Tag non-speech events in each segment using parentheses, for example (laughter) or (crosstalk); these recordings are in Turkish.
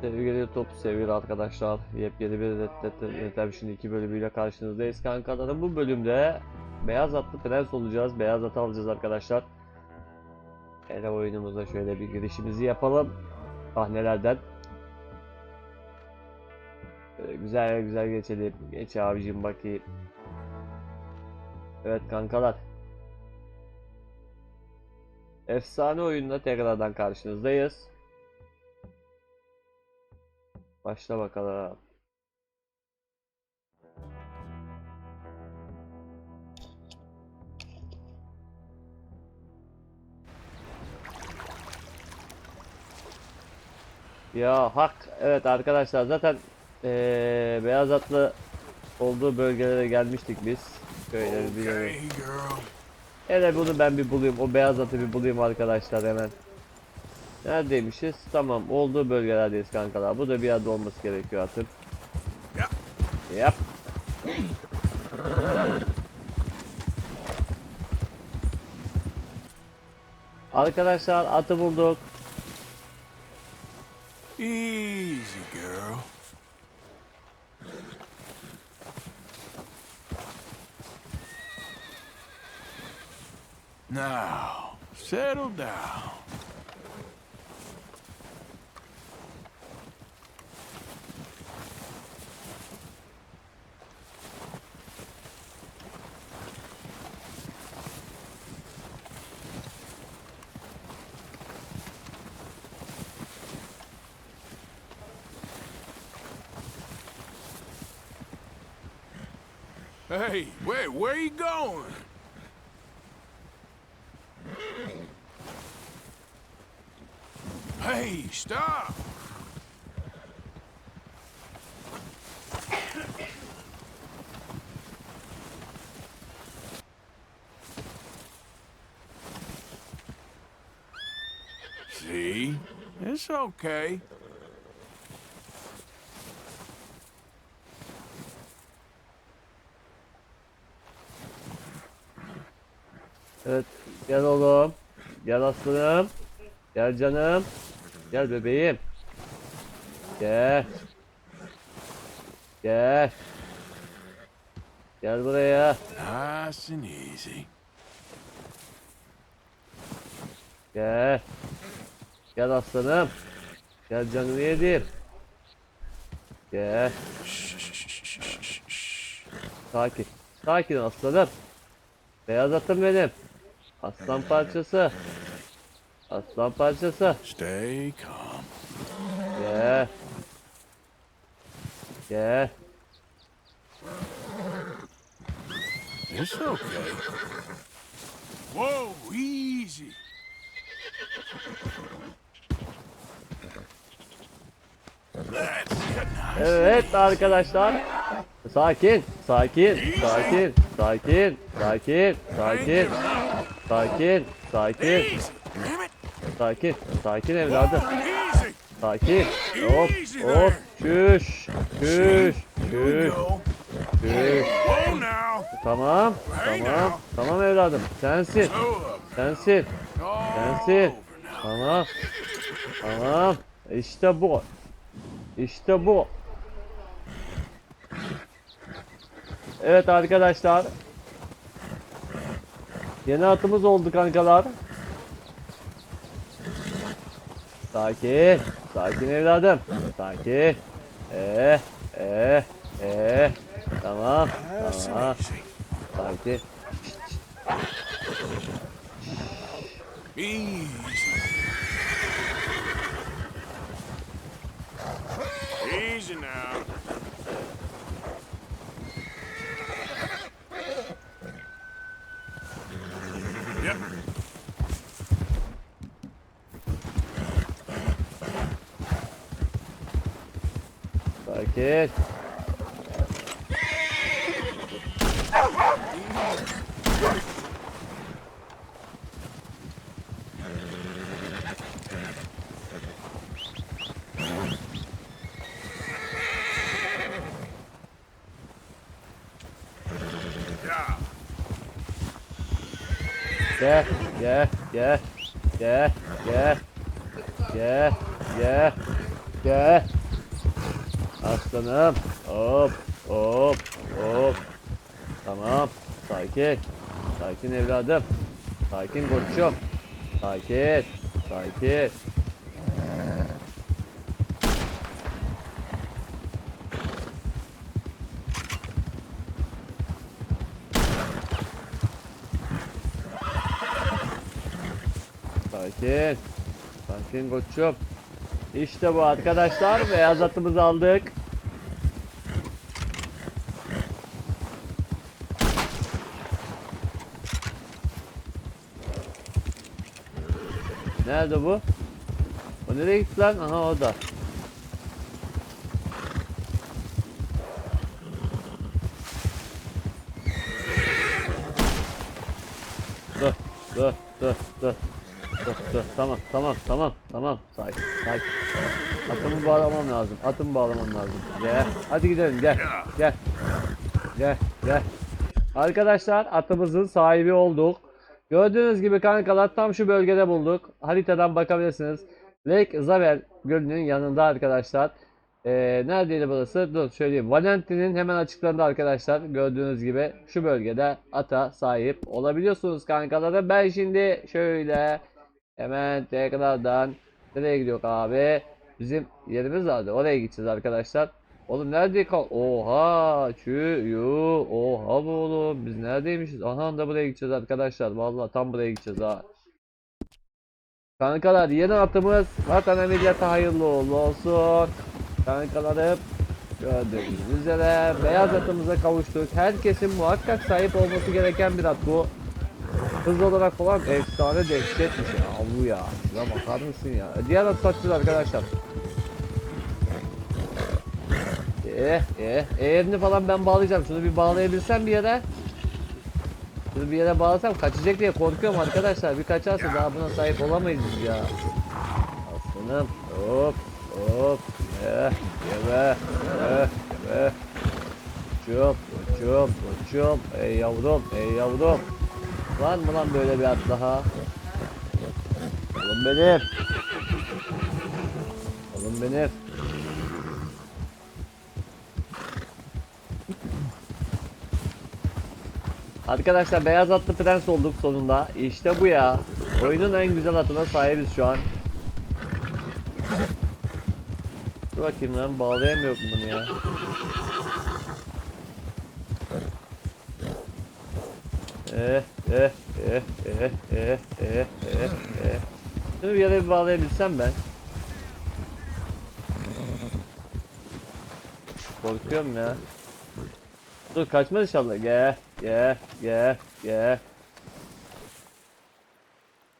Sevgili top sevgili arkadaşlar yepyeni bir Red Redemption 2 bölümüyle karşınızdayız kankalarım bu bölümde beyaz atlı prens olacağız beyaz atı alacağız arkadaşlar. Hele oyunumuza şöyle bir girişimizi yapalım sahnelerden. Böyle güzel güzel geçelim. Geç abicim bakayım. Evet kankalar Efsane oyunla tekrardan karşınızdayız Başla bakalım. Ya hak evet arkadaşlar zaten eee beyaz atlı olduğu bölgelere gelmiştik biz. Şöyle bir Okay. Hele bunu ben bir bulayım. O beyaz atı bir bulayım arkadaşlar hemen. Neredeymişiz? Tamam olduğu bölgelerdeyiz kankalar. Bu da bir yerde olması gerekiyor atın. Yap. Arkadaşlar atı bulduk. Easy, girl. Now, settle down. Hey, wait, where you going? Stop! See? It's okay. Evet. Gel oğlum. Gel aslanım. Gel canım. Gel bebeğim. Gel. Gel. Gel buraya. Nice and easy. Gel. Gel aslanım. Gel canını yedir. Gel. Sakin. Sakin aslanım. Beyaz atım benim. Aslan parçası. Aslan parçası. Stay calm. Gel. Gel. It's okay. Whoa, easy. Evet arkadaşlar. Sakin, sakin, sakin, sakin, sakin, sakin, sakin, sakin. Sakin, sakin evladım. Sakin. Hop, hop, go. şüş. Whoa now. Tamam, tamam, tamam evladım. Sensin, sensin, sensin. Tamam, tamam. İşte bu. İşte bu. Evet arkadaşlar. Yeni atımız oldu kankalar. Sakin. Sakin evladım. Sakin. Ee, ee, ee. Tamam. Tamam. Sakin. Easy. Easy now. Sakin. Yeah. Gel, gel, gel. Gel. Gel. Gel. Gel. Gel. Aslanım. Hop. Hop. Hop. Tamam. Sakin. Sakin evladım. Sakin koçum. Sakin. Sakin. Sakin. Sakin koçum. İşte bu arkadaşlar. Beyaz atımızı aldık. Nerede bu? O nereye gitti lan? Aha orada. Dur, dur, dur, dur. Dur, dur. Tamam, tamam, tamam, tamam. Sakin, sakin. Atımı bağlamam lazım. Atımı bağlamam lazım. Gel. Hadi gidelim, gel. Gel. Gel, gel. Arkadaşlar atımızın sahibi olduk. Gördüğünüz gibi kankalar tam şu bölgede bulduk. Haritadan bakabilirsiniz. Lake Zavel gölünün yanında arkadaşlar. Ee, neredeydi burası? Dur söyleyeyim. Valentine'in hemen açıklarında arkadaşlar. Gördüğünüz gibi şu bölgede ata sahip olabiliyorsunuz kankalara. Ben şimdi şöyle hemen tekrardan nereye gidiyor abi? Bizim yerimiz vardı. Oraya gideceğiz arkadaşlar. Oğlum nerede kal? Oha, çü, yu, oha bu oğlum. Biz neredeymişiz? Aha da buraya gideceğiz arkadaşlar. Vallahi tam buraya gideceğiz ha. Kankalar yeni atımız vatan ameliyatı hayırlı olsun. Kankalarım gördüğünüz üzere beyaz atımıza kavuştuk. Herkesin muhakkak sahip olması gereken bir at bu. Hız olarak falan efsane dehşetmiş ya. Bu ya. Şuna bakar mısın ya? Diğer at satacağız arkadaşlar. Eh eh eğerini falan ben bağlayacağım. Şunu bir bağlayabilsem bir yere. Şunu bir yere bağlasam kaçacak diye korkuyorum arkadaşlar. Bir kaçarsa daha buna sahip olamayız biz ya. Aslanım. Hop hop. Eh yeme. Eh yeme. Uçup uçup uçup. Ey yavrum ey yavrum. Var mı lan böyle bir at daha? Oğlum benim. Oğlum benim. Arkadaşlar beyaz atlı prens olduk sonunda. İşte bu ya. Oyunun en güzel atına sahibiz şu an. Dur bakayım lan bağlayamıyorum bunu ya. Eh eh eh eh eh eh eh eh. Şunu bir yere bağlayabilsem ben. Korkuyorum ya. Dur kaçmaz inşallah. Gel, gel, gel.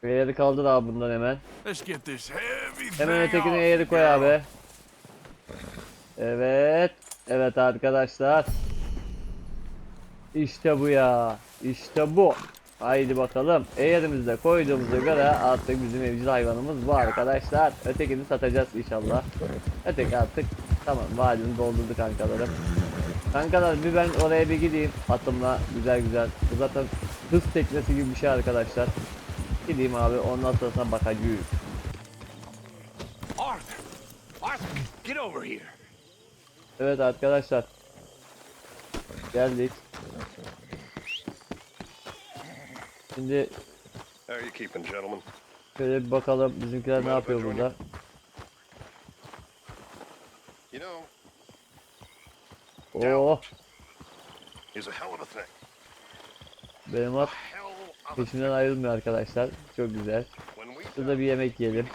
Bir yeri kaldır abi bundan hemen. Let's get this heavy Hemen ötekini yeri koy abi. Evet. Evet arkadaşlar. İşte bu ya. İşte bu. Haydi bakalım. Eğerimizde koyduğumuza göre artık bizim evcil hayvanımız bu arkadaşlar. Ötekini satacağız inşallah. Öteki artık tamam vadini doldurdu kankalarım. Kankalar bir ben oraya bir gideyim atımla güzel güzel. Bu zaten hız teknesi gibi bir şey arkadaşlar. Gideyim abi ondan sonra bakacağız. Arthur! Arthur, get over here. Evet arkadaşlar. Geldik. Şimdi How are you keeping, gentlemen? şöyle bir bakalım bizimkiler ne yapıyor burada. You know, Oh he's a hell of a thing. benim at Hell of a peşimden ayrılmıyor arkadaşlar. Çok güzel. Şurada bir yemek yiyelim.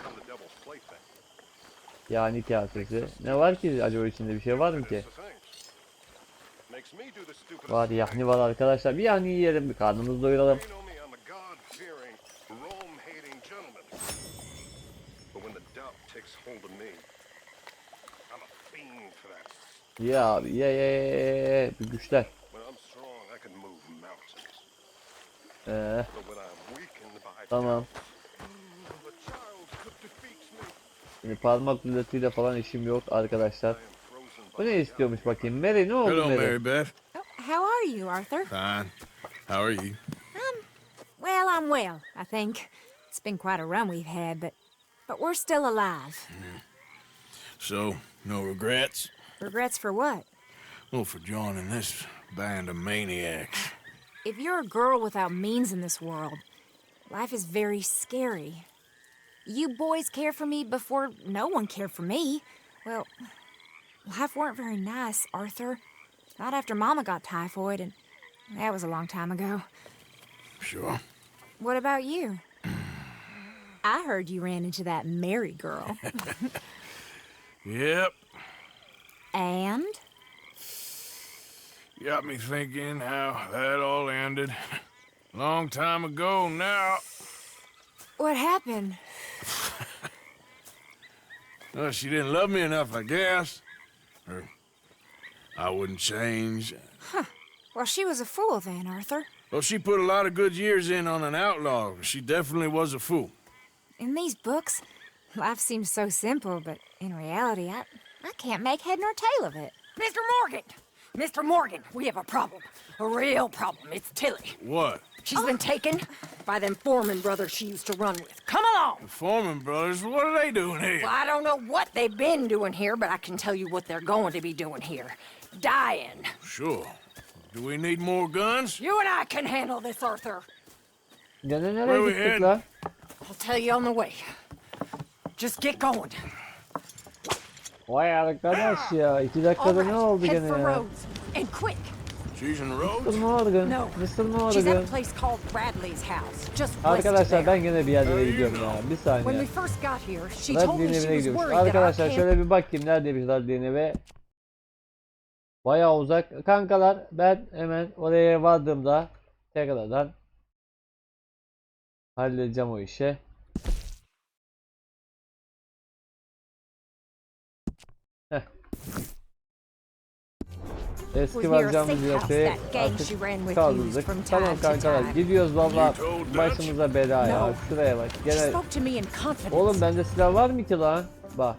Yani kasesi. Ne var ki acaba içinde bir şey var mı ki? Var yahni var arkadaşlar. Bir yahni yiyelim bir karnımızı doyuralım. You know me, I'm a God-fearing, Rome-hating gentleman. But when the doubt takes hold of me, I'm a fiend for Ye abi ye, ye. Bir güçler. When I'm strong, I can move mountains. Ee, I'm tamam. Şimdi parmak düzletiyle falan işim yok arkadaşlar. Bu ne istiyormuş bakayım. Mary ne oldu Hello, Mary? Mary Beth. Oh, how are you, Arthur? Fine. How are you? Well, I'm well, I think. It's been quite a run we've had, but but we're still alive. So, no regrets? Regrets for what? Well, for joining this band of maniacs. If you're a girl without means in this world, life is very scary. You boys cared for me before no one cared for me. Well, life weren't very nice, Arthur. Not after Mama got typhoid, and that was a long time ago. Sure. What about you? (clears throat) I heard you ran into that Mary girl. (laughs) Yep. And? You Got me thinking how that all ended. (laughs) Long time ago now. What happened? (laughs) Well, she didn't love me enough, I guess. Or I wouldn't change. Huh. Well, she was a fool then, Arthur. Well, she put a lot of good years in on an outlaw. She definitely was a fool. In these books, life seems so simple, but in reality, I, I can't make head nor tail of it. Mr. Morgan! Mr. Morgan, we have a problem. A real problem. It's Tilly. What? She's been oh. taken by them Foreman brothers she used to run with. Come along! The Foreman brothers, what are they doing here? Well, I don't know what they've been doing here, but I can tell you what they're going to be doing here. Dying. Sure. Do we need more guns? You and I can handle this, Arthur. Gene Where nereye we gittik heading? lan? I'll tell you on the way. Just get going. Vay arkadaş ya. iki dakikada ne oldu gene ya? She's in? Mr. Morgan. No. Mr. She's at Morgan. a place called Bradley's house. Just west of Arkadaşlar there. ben gene bir yerlere gidiyorum ya. Bir When we saniye. first got here, she told Radley'in me evine she was gidiyoruz. worried that our Arkadaşlar camp şöyle bir bakayım neredeymiş Radley'in evi. Bayağı uzak. Kankalar ben hemen oraya vardığımda tekrardan halledeceğim o işi. Heh. Eski varacağımız ran artık with kaldırdık. Tamam kankalar time. gidiyoruz valla başımıza bela ya. No. Şuraya bak. She Gene spoke to me in confidence. Oğlum bende silah var mı ki lan? Bak.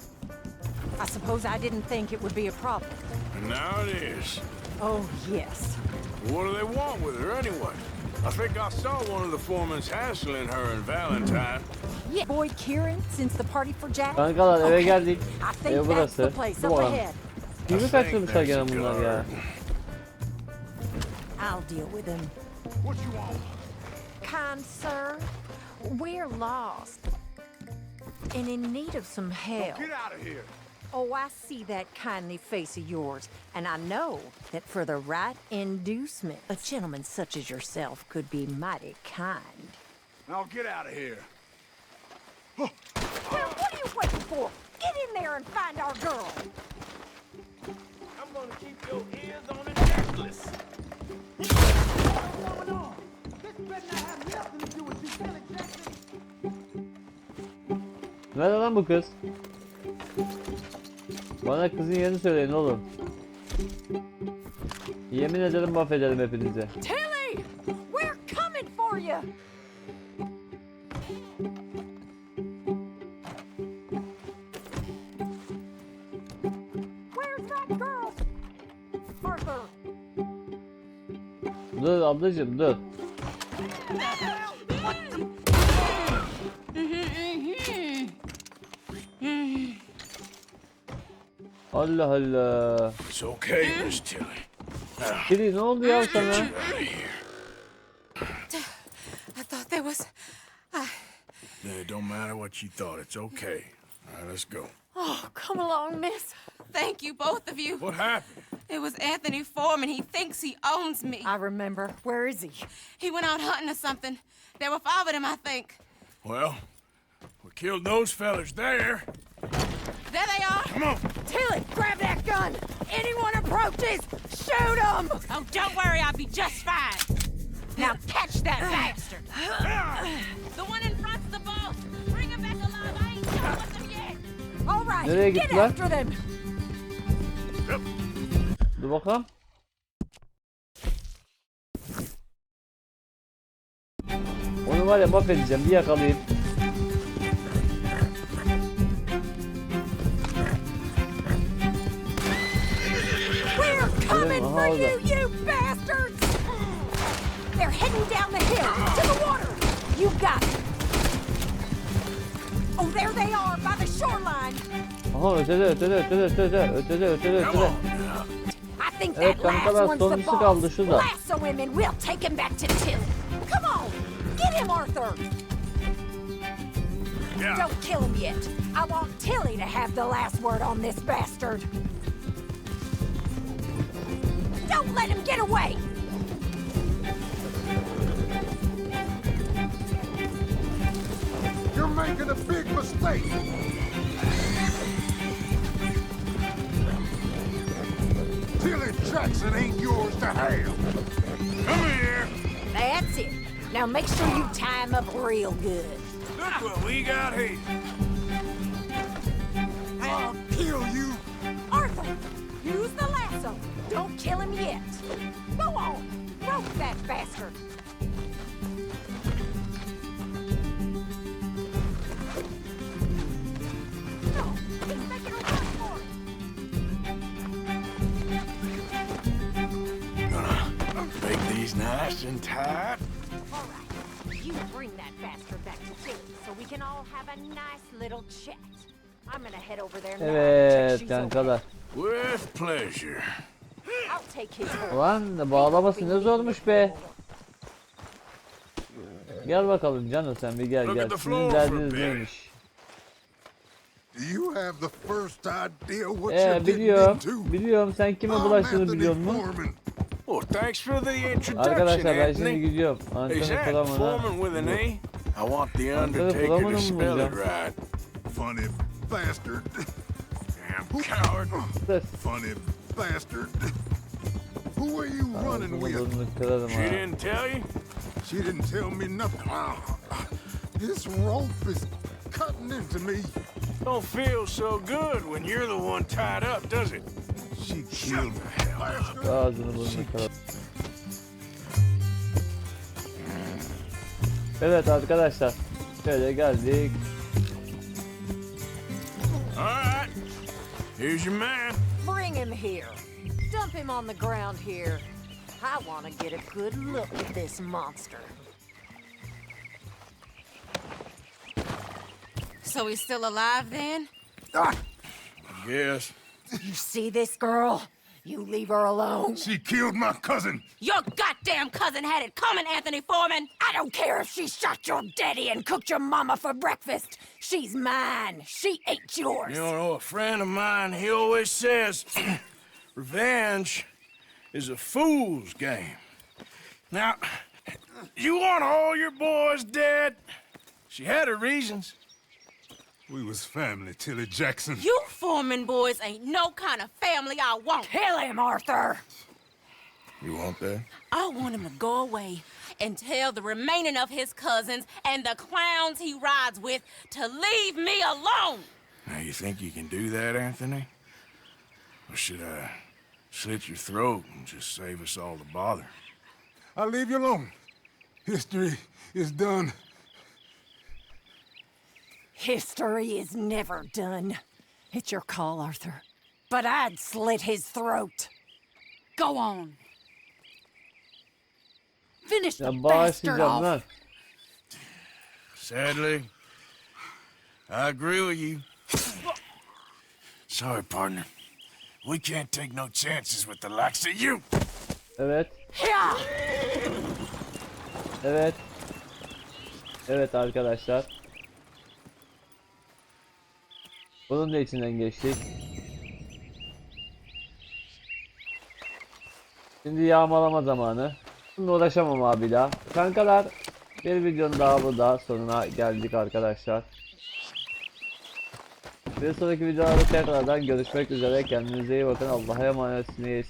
I suppose I didn't think it would be a problem. And now it is. Oh, yes. What do they want with her anyway? I think I saw one of the foremans hassling her and Valentine. Yeah. Boy Kieran, since the party for Jack? Kankalar eve Okay. geldik. I think Ev that's burası. the place Bu up adam. ahead. Kimi think kaçırmışlar that's gene a bunlar ya. I'll deal with him. What you want? Kind sir, we're lost and in need of some help. Get out of here. Oh, I see that kindly face of yours, and I know that for the right inducement, a gentleman such as yourself could be mighty kind. Now get out of here. Well, what are you waiting for? Get in there and find our girl. I'm gonna keep your ears on the necklace. Nerede lan bu kız? Bana kızın yerini söyleyin oğlum. Yemin ederim mahvederim hepinizi. Tilly! We're coming for you! Where's that girl? Arthur! Dur ablacım dur. Allah Allah. Uh, it's okay, Miss Tilly. Kiri ne oldu ya sana? Out of here. I thought there was. Uh, yeah, it don't matter what you thought. It's okay. All right, let's go. Oh, come along, miss. Thank you, both of you. What happened? It was Anthony Foreman. He thinks he owns me. I remember. Where is he? He went out hunting or something. There were five of them, I think. Well, we killed those fellas there. There they are. Come on. Tilly, grab that gun! Anyone approaches, shoot him! Oh, don't worry, I'll be just fine. Now catch that uh, bastard! Uh, uh. The one in front's the boss. Bring him back alive. I ain't done with him yet. All right, Nereye get gittiler? after them! Dur bakalım. Onu var ya mahvedeceğim bir yakalayayım. Coming aha, for you, you bastards! They're heading down the hill to the water. You got it. Oh, there they are by the shoreline. Aha ötede ötede ötede ötede ötede ötede Come ötede. on. I think Evet, that last kankalar, one's the sonuncusu boss. şurada. Lasso him and we'll take him back to Tilly. Come on, get him, Arthur. Yeah. Don't kill him yet. I want Tilly to have the last word on this bastard. Don't let him get away. You're making a big mistake. Tilly Jackson ain't yours to have. Come here. That's it. Now make sure you tie him up real good. Look what we got here. I'll kill you. Arthur, use the lasso. Don't kill him yet. Go on, rope that bastard. No, he's making a run for it. Gonna make these nice and tight. All right, you bring that bastard back to Tilly so we can all have a nice little chat. I'm gonna head over there now and check Evet she's okay. kankalar. With pleasure. Ulan bağlaması ne zormuş be. Gel bakalım canım sen bir gel gel. Sizin derdiniz neymiş? Do you have the first idea what Ee biliyorum. into? Biliyorum sen kime I'm bulaştığını biliyor musun? Foreman. Well, thanks for the introduction, Arkadaşlar ben şimdi gidiyorum. Is Anthony that Flaman'a. Foreman with an A? I want the Anthony Undertaker Flaman'ı to mı spell it bulacağım? (laughs) right. Funny. Damn coward. Funny bastard. Who are you running with? She ha. didn't tell you? She didn't tell me nothing. Ah, This rope is cutting into me. Don't feel so good when you're the one tied up, does it? She killed me. Bastard. Ağzını burnunu kırarım. Evet arkadaşlar. Şöyle geldik. Here's your man. Bring him here. Dump him on the ground here. I want to get a good look at this monster. So he's still alive then? Ah! Yes. You see this girl? You leave her alone. She killed my cousin. Your goddamn cousin had it coming, Anthony Foreman! I don't care if she shot your daddy and cooked your mama for breakfast. She's mine. She ate yours. You know, a friend of mine, he always says, (clears throat) revenge is a fool's game. Now, you want all your boys dead? She had her reasons. We was family, Tilly Jackson. You Foreman boys ain't no kind of family I want. Kill him, Arthur. You want that? I want him to go away and tell the remaining of his cousins and the clowns he rides with to leave me alone. Now, you think you can do that, Anthony? Or should I slit your throat and just save us all the bother? I'll leave you alone. History is done. History is never done. It's your call, Arthur. But I'd slit his throat. Go on. Finish the Ya bastard bağışlayacağım off. lan. Sadly, I agree with you. Sorry, partner. We can't take no chances with the likes of you. Evet. Yeah. Evet. Evet arkadaşlar. Bunun da içinden geçtik. Şimdi yağmalama zamanı. Bununla uğraşamam abi daha. Kankalar bir videonun daha burada sonuna geldik arkadaşlar. Bir sonraki videolarda tekrardan görüşmek üzere. Kendinize iyi bakın. Allah'a emanetsiniz.